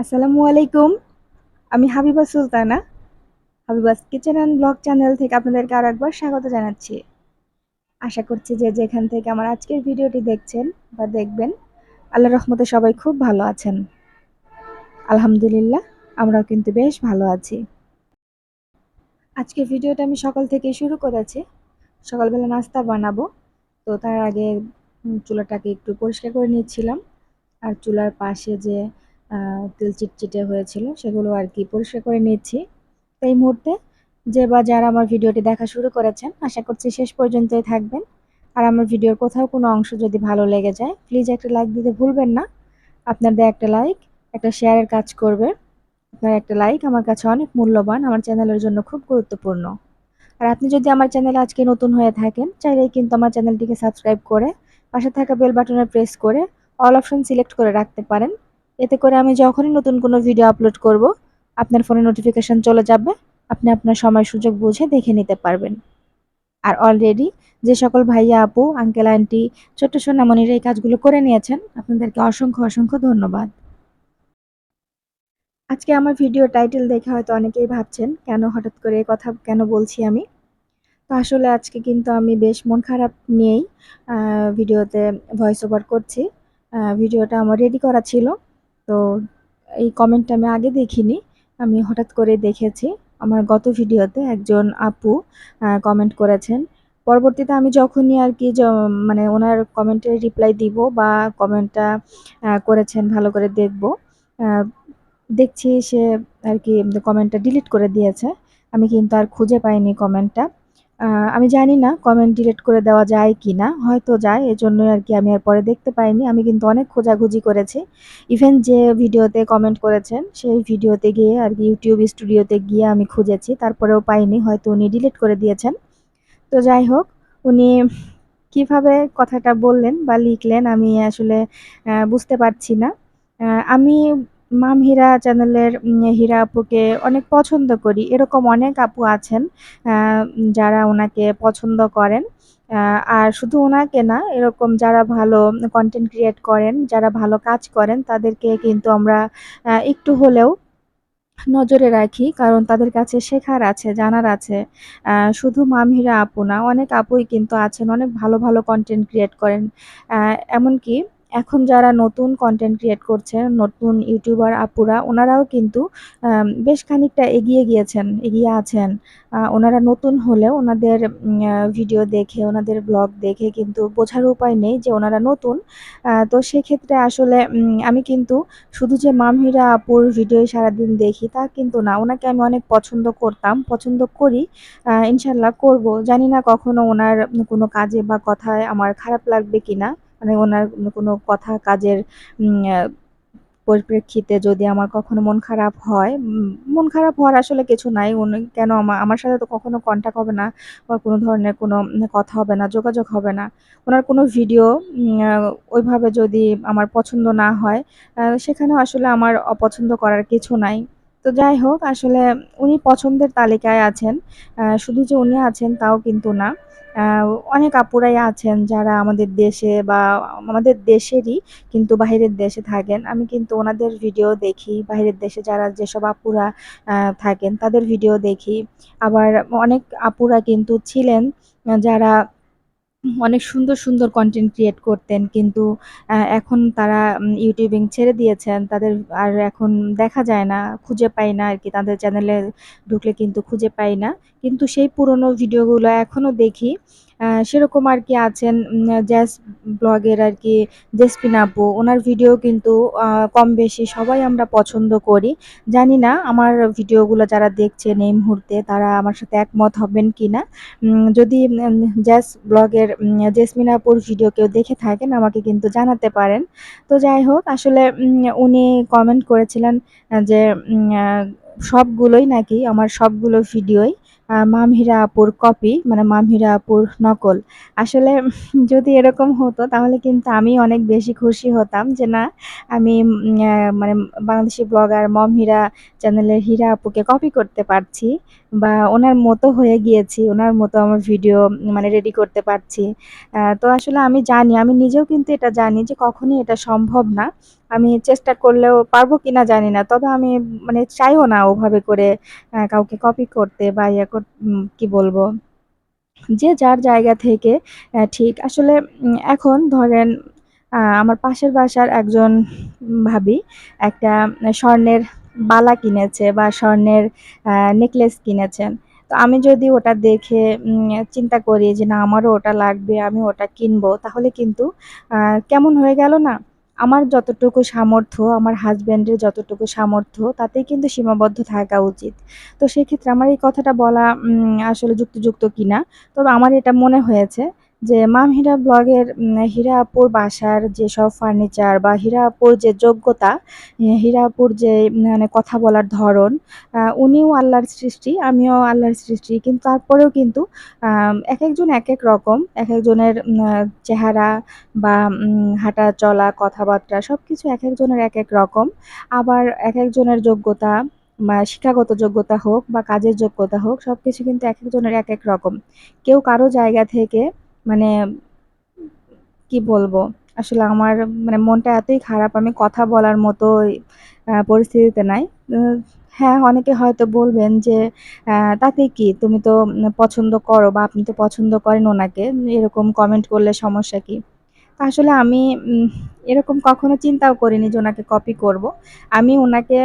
আসসালামু আলাইকুম। আমি Habiba Sultana, Habiba's kitchen and blog channel থেকে আপনাদেরকে আর একবার স্বাগত জানাচ্ছি। আশা করছি যে যেখান থেকে আমার আজকের ভিডিওটি দেখছেন বা দেখবেন আল্লাহ রহমতে সবাই খুব ভালো আছেন। আলহামদুলিল্লাহ, আমরাও কিন্তু বেশ ভালো আছি। আজকের ভিডিওটা আমি সকাল থেকে শুরু করেছি। সকালবেলা নাস্তা বানাবো। তো তার আগে চুলাটাকে একটু পরিষ্কার করে নিচ্ছিলাম আর চুলার পাশে যে তেল চিটচিটে হয়েছিল, সেগুলো আর কি পরিষ্কার করে নিচ্ছি। এই মুহূর্তে যে বা যারা আমার ভিডিওটি দেখা শুরু করেছেন, আশা করছি শেষ পর্যন্তই থাকবেন। আর আমার ভিডিওর কোথাও কোনো অংশ যদি ভালো লেগে যায় প্লিজ একটা লাইক দিতে ভুলবেন না। আপনাদের একটা লাইক একটা শেয়ারের কাজ করবে। আপনার একটা লাইক আমার কাছে অনেক মূল্যবান, আমার চ্যানেলের জন্য খুব গুরুত্বপূর্ণ। আর আপনি যদি আমার চ্যানেলে আজকে নতুন হয়ে থাকেন, চাইলেই কিন্তু আমার চ্যানেলটিকে সাবস্ক্রাইব করে, পাশে থাকা বেল বাটনে প্রেস করে অল অপশন সিলেক্ট করে রাখতে পারেন। এতে করে আমি যখনই নতুন কোনো ভিডিও আপলোড করব, আপনার ফোনে নোটিফিকেশান চলে যাবে, আপনি আপনার সময় সুযোগ বুঝে দেখে নিতে পারবেন। আর অলরেডি যে সকল ভাইয়া, আপু আঙ্কেল আন্টি ছোট্ট সোনামণিরা এই কাজগুলো করে নিয়েছেন, আপনাদেরকে অসংখ্য অসংখ্য ধন্যবাদ। আজকে আমার ভিডিও টাইটেল দেখে হয়তো অনেকেই ভাবছেন, কেন হঠাৎ করে কথা কেন বলছি আমি? তো আসলে আজকে কিন্তু আমি বেশ মন খারাপ নিয়েই ভিডিওতে ভয়েস ওভার করছি। ভিডিওটা আমার রেডি করা ছিল। তো এই কমেন্টটা আমি আগে দেখিনি, আমি হঠাৎ করে দেখেছি। আমার গত ভিডিওতে একজন আপু কমেন্ট করেছেন। পরবর্তীতে আমি যখনই আর কি মানে ওনার কমেন্টের রিপ্লাই দিব বা কমেন্টটা করেছেন, ভালো করে দেখব দেখছি সে আর কি কমেন্টটা ডিলিট করে দিয়েছে। আমি কিন্তু আর খুঁজে পাইনি কমেন্টটা আমি জানি না কমেন্ট ডিলিট করে দেওয়া যায় কি না হয়তো যায়, এজন্যই আর কি আমি আর পরে দেখতে পাইনি। আমি কিন্তু অনেক খোঁজাখুঁজি করেছি। ইভেন যে ভিডিওতে কমেন্ট করেছেন, সেই ভিডিওতে গিয়ে আর কি ইউটিউব স্টুডিওতে গিয়ে আমি খুঁজেছি, তারপরেও পাইনি, হয়তো উনি ডিলিট করে দিয়েছেন। তো যাই হোক, উনি কীভাবে কথাটা বললেন বা লিখলেন আমি আসলে বুঝতে পারছি না। আমি মাম হীরা চ্যানেলের হীরা আপুকে অনেক পছন্দ করি। এরকম অনেক আপু আছেন যারা ওনাকে পছন্দ করেন। আর শুধু ওনাকে না, এরকম যারা ভালো কন্টেন্ট ক্রিয়েট করেন, যারা ভালো কাজ করেন, তাদেরকে কিন্তু আমরা একটু হলেও নজরে রাখি। কারণ তাদের কাছে শেখার আছে, জানার আছে। শুধু মামহিরা আপু না, অনেক আপুই কিন্তু আছেন, অনেক ভালো ভালো কন্টেন্ট ক্রিয়েট করেন। এমনকি এখন যারা নতুন কন্টেন্ট ক্রিয়েট করছে, নতুন ইউটিউবার আপুরা, ওনারাও কিন্তু বেশ খানিকটা এগিয়ে গিয়েছেন, এগিয়ে আছেন। ওনারা নতুন হলেও ওনাদের ভিডিও দেখে, ওনাদের ব্লগ দেখে কিন্তু বোঝার উপায় নেই যে ওনারা নতুন। তো সেক্ষেত্রে আসলে আমি কিন্তু শুধু যে মামহিরা আপুর ভিডিও সারাদিন দেখি তা কিন্তু না। ওনাকে আমি অনেক পছন্দ করতাম, পছন্দ করি ইনশাল্লাহ করব। জানি না কখনো ওনার কোনো কাজে বা কথায় আমার খারাপ লাগবে কিনা। মানে ওনার কোনো কথা কাজের পরিপ্রেক্ষিতে যদি আমার কখনো মন খারাপ হয় মন খারাপ হওয়ার আসলে কিছু নাই। উনি কেন আমার সাথে তো কখনো কন্ট্যাক্ট হবে না বা কোনো ধরনের কোনো কথা হবে না, যোগাযোগ হবে না। ওনার কোনো ভিডিও ওইভাবে যদি আমার পছন্দ না হয় সেখানেও আসলে আমার অপছন্দ করার কিছু নাই। তো যাই হোক, আসলে উনি পছন্দের তালিকায় আছেন। শুধু যে উনি আছেন তাও কিন্তু না। অনেক আপুরাই আছেন যারা আমাদের দেশে বা আমাদের দেশেরই কিন্তু বাহিরের দেশে থাকেন। আমি কিন্তু ওনাদের ভিডিও দেখি, বাহিরের দেশে যারা যেসব আপুরা থাকেন তাদের ভিডিও দেখি। আবার অনেক আপুরা কিন্তু ছিলেন, যারা অনেক সুন্দর সুন্দর কন্টেন্ট ক্রিয়েট করতেন। কিন্তু এখন তারা ইউটিউবিং ছেড়ে দিয়েছেন। তাদের আর এখন দেখা যায় না, খুঁজে পাই না আর কি তাদের চ্যানেলে ঢুকলে কিন্তু খুঁজে পাই না। কিন্তু সেই পুরনো ভিডিওগুলো এখনও দেখি। সেরকম আর কি আছেন জ্যাস ব্লগের আর কি জেসপিন আপু। ওনার ভিডিও কিন্তু কম বেশি সবাই আমরা পছন্দ করি। জানি না আমার ভিডিওগুলো যারা দেখছেন এই মুহূর্তে, তারা আমার সাথে একমত হবেন কি না যদি জ্যাস ব্লগের জেসমিন আপুর ভিডিও কেউ দেখে থাকেন, আমাকে কিন্তু জানাতে পারেন। তো যাই হোক, আসলে উনি কমেন্ট করেছিলেন যে সবগুলোই নাকি, আমার সবগুলো ভিডিওই মামহিরা আপুর কপি মানে মামহিরা আপুর নকল আসলে যদি এরকম হতো, তাহলে কিন্তু আমি অনেক বেশি খুশি হতাম যে না, আমি মানে বাংলাদেশি ব্লগার মমহিরা চ্যানেলের হীরা আপুকে কপি করতে পারছি বা ওনার মতো হয়ে গিয়েছি, ওনার মতো আমার ভিডিও মানে রেডি করতে পারছি তো আসলে আমি জানি, আমি নিজেও কিন্তু এটা জানি যে কখনই এটা সম্ভব না আমি চেষ্টা করলেও পারব কিনা জানি না। তবে আমি মানে চাইও না ওভাবে করে কাউকে কপি করতে বা ইয়ে কি বলব? যে যার জায়গা থেকে ঠিক আসলে এখন ধরেন আমার পাশের বাসার একজন ভাবি একটা স্বর্ণের বালা কিনেছে বা স্বর্ণের নেকলেস কিনেছেন। তো আমি যদি ওটা দেখে চিন্তা করি যে না আমারও ওটা লাগবে, আমি ওটা কিনবো তাহলে কিন্তু কেমন হয়ে গেল না? আমার যতটুকু সামর্থ্য, আমার হাজব্যান্ডের যতটুকু সামর্থ্য তাতেই কিন্তু সীমাবদ্ধ থাকা উচিত। তো সেক্ষেত্রে আমার এই কথাটা বলা আসলে যুক্তিযুক্ত কিনা। তবে আমার এটা মনে হয়েছে যে মামহিরা ব্লগের উম হীরা আপুর বাসার যেসব ফার্নিচার বা হীরা আপুর যে যোগ্যতা, হীরা আপুর যে মানে কথা বলার ধরন, উনিও আল্লাহর সৃষ্টি, আমিও আল্লাহর সৃষ্টি। কিন্তু তারপরেও কিন্তু এক একজন এক এক রকম। এক একজনের চেহারা বা হাঁটা চলা, কথাবার্তা সব কিছু এক একজনের এক এক রকম। আবার এক একজনের যোগ্যতা বা শিক্ষাগত যোগ্যতা হোক বা কাজের যোগ্যতা হোক সব কিছু কিন্তু এক একজনের এক এক রকম। কেউ কারও জায়গা থেকে মানে কি বলব? আসলে আমার মানে মনটা এতই খারাপ আমি কথা বলার মতোই আ পরিস্থিতিতে নাই। হ্যাঁ, অনেকে হয়তো বলবেন যে, "অ্যা তাতে কি? তুমি তো পছন্দ করো বা আপনি তো পছন্দ করেন ওনাকে। এরকম কমেন্ট করলে সমস্যা কি?" আসলে আমি এরকম কখনো চিন্তাও করিনি যে ওনাকে কপি করব। আমি ওনাকে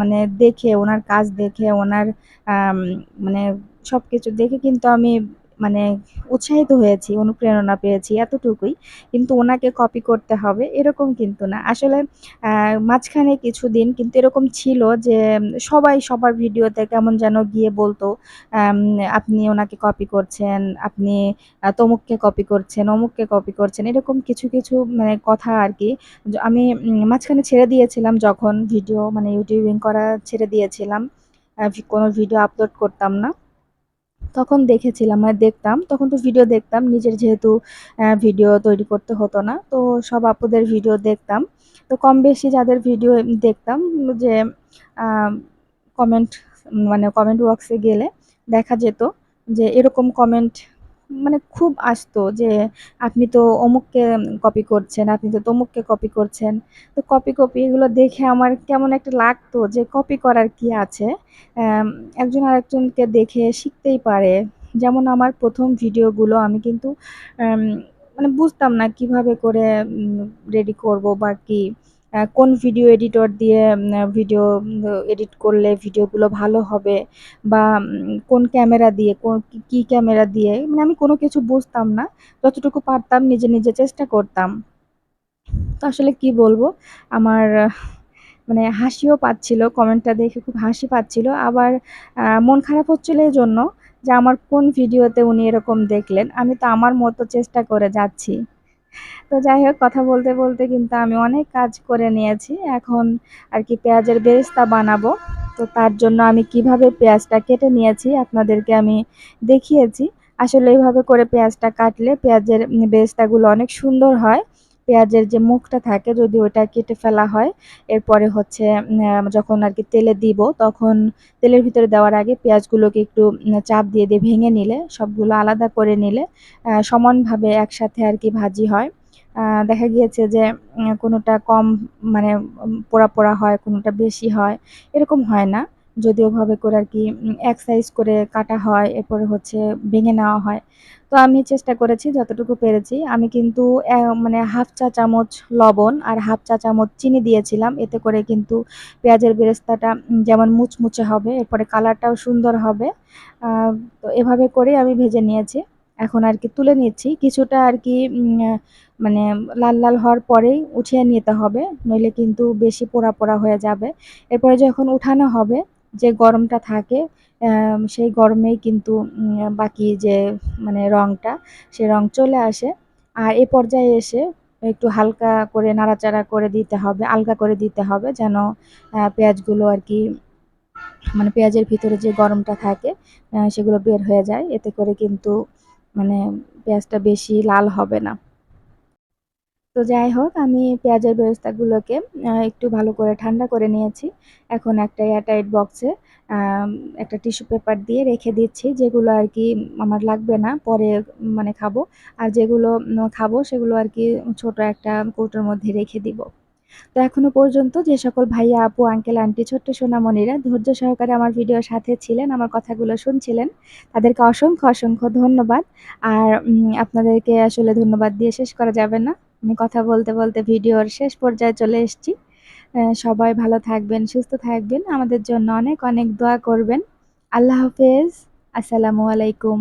মানে দেখে, ওনার কাজ দেখে, ওনার মানে সব কিছু দেখে কিন্তু আমি মানে উৎসাহিত হয়েছি, অনুপ্রেরণা পেয়েছি এতটুকুই। কিন্তু ওনাকে কপি করতে হবে এরকম কিন্তু না। আসলে মাঝখানে কিছুদিন কিন্তু এরকম ছিল যে সবাই সবার ভিডিওতে কেমন যেন গিয়ে বলতো, "আপনি ওনাকে কপি করছেন, আপনি তমুককে কপি করছেন, অমুককে কপি করছেন।" এরকম কিছু, কিছু মানে কথা আর কি আমি মাঝখানে ছেড়ে দিয়েছিলাম যখন ভিডিও মানে ইউটিউবিং করা ছেড়ে দিয়েছিলাম। কোনো ভিডিও আপলোড করতাম না। তখন দেখেছিলাম মানে দেখতাম। তখন তো ভিডিও দেখতাম। নিজের যেহেতু ভিডিও তৈরি করতে হতো না। তো সব আপুদের ভিডিও দেখতাম। তো কম বেশি যাদের ভিডিও দেখতাম যে কমেন্ট মানে কমেন্ট বক্সে গেলে দেখা যেত যে, এরকম কমেন্ট মানে খুব আসতো যে, "আপনি তো অমুককে কপি করছেন, আপনি তো তমুককে কপি করছেন।" তো কপি, কপি এগুলো দেখে আমার কেমন একটা লাগতো যে কপি করার কি আছে? একজন আরেকজনকে দেখে শিখতেই পারে। যেমন আমার প্রথম ভিডিওগুলো আমি কিন্তু মানে বুঝতাম না কীভাবে করে রেডি করব বা কি। কোন ভিডিও এডিটর দিয়ে ভিডিও এডিট করলে ভিডিওগুলো ভালো হবে বা কোন ক্যামেরা দিয়ে, কোন কি ক্যামেরা দিয়ে মানে আমি কোনো কিছু বুঝতাম না। যতটুকু পারতাম নিজে, নিজে চেষ্টা করতাম। তো আসলে কি বলব? আমার মানে হাসিও পাচ্ছিল। কমেন্টটা দেখে খুব হাসি পাচ্ছিল। আবার মন খারাপ হচ্ছিল এই জন্য যে আমার কোন ভিডিওতে উনি এরকম দেখলেন। আমি তো আমার মতো চেষ্টা করে যাচ্ছি। তো যাই হোক কথা বলতে, বলতে কিন্তু আমি অনেক কাজ করে নিয়েছি। এখন আর কি পেঁয়াজের বেরেস্তা বানাবো। তো তার জন্য আমি কীভাবে পেঁয়াজটা কেটে নিয়েছি আপনাদেরকে আমি দেখিয়েছি। আসলে এইভাবে করে পেঁয়াজটা কাটলে পেঁয়াজের বেরেস্তাগুলো অনেক সুন্দর হয়। পেঁয়াজের যে মুখটা থাকে যদি ওটা কেটে ফেলা হয়, এরপরে হচ্ছে যখন আর কি তেলে দিব তখন তেলের ভিতরে দেওয়ার আগে পেঁয়াজগুলোকে একটু চাপ দিয়ে, দিয়ে ভেঙে নিলে সবগুলো আলাদা করে নিলে সমানভাবে একসাথে আর কি ভাজি হয়। দেখা গিয়েছে যে কোনোটা কম মানে পোড়া, পোড়া হয়, কোনোটা বেশি হয়। এরকম হয় না। যদি ওভাবে করে আর কি এক সাইজ করে কাটা হয়, এরপরে হচ্ছে ভেঙে নেওয়া হয়। তো আমি চেষ্টা করেছি যতটুকু পেরেছি। আমি কিন্তু মানে 1/2 চা চামচ লবণ আর 1/2 চা চামচ চিনি দিয়েছিলাম। এতে করে কিন্তু পেঁয়াজের বেরেস্তাটা যেমন মুচমুচে হবে, এরপরে কালারটাও সুন্দর হবে। তো এভাবে করেই আমি ভেজে নিয়েছি। এখন আর কি তুলে নিচ্ছি। কিছুটা আর কি মানে লাল, লাল হওয়ার পরেই উঠিয়ে নিতে হবে। নইলে কিন্তু বেশি পোড়া, পোড়া হয়ে যাবে। এরপরে যখন উঠানো হবে, যে গরমটা থাকে সেই গরমেই কিন্তু বাকি যে মানে রংটা, সে রং চলে আসে। আর এ পর্যায়ে এসে একটু হালকা করে নাড়াচাড়া করে দিতে হবে, আলগা করে দিতে হবে যেন পেঁয়াজগুলো আর কি মানে পেঁয়াজের ভিতরে যে গরমটা থাকে সেগুলো বের হয়ে যায়। এতে করে কিন্তু মানে পেঁয়াজটা বেশি লাল হবে না। তো যাই হোক আমি পেঁয়াজের বেরেস্তাগুলোকে আ একটু ভালো করে ঠান্ডা করে নিয়েছি। এখন একটা এয়ারটাইট বক্সে একটা টিস্যু পেপার দিয়ে রেখে দিচ্ছি। যেগুলো আর কি আমার লাগবে না, পরে মানে খাব। আর যেগুলো খাব সেগুলো আর কি ছোট একটা কৌটোর মধ্যে রেখে দিব। তো এখনও পর্যন্ত যে সকল ভাইয়া আপু আঙ্কেল আন্টি ছোট্ট সোনামণিরা ধৈর্য সহকারে আমার ভিডিওর সাথে ছিলেন আমার কথাগুলো শুনছিলেন তাদেরকে অসংখ্য অসংখ্য ধন্যবাদ আর আপনাদেরকে আসলে ধন্যবাদ দিয়ে শেষ করা যাবে না আমি কথা বলতে বলতে ভিডিওর শেষ পর্যায়ে চলে এসেছি। সবাই ভালো থাকবেন, সুস্থ থাকবেন। আমাদের জন্য অনেক অনেক দোয়া করবেন। আল্লাহ হাফেজ। আসসালামু আলাইকুম।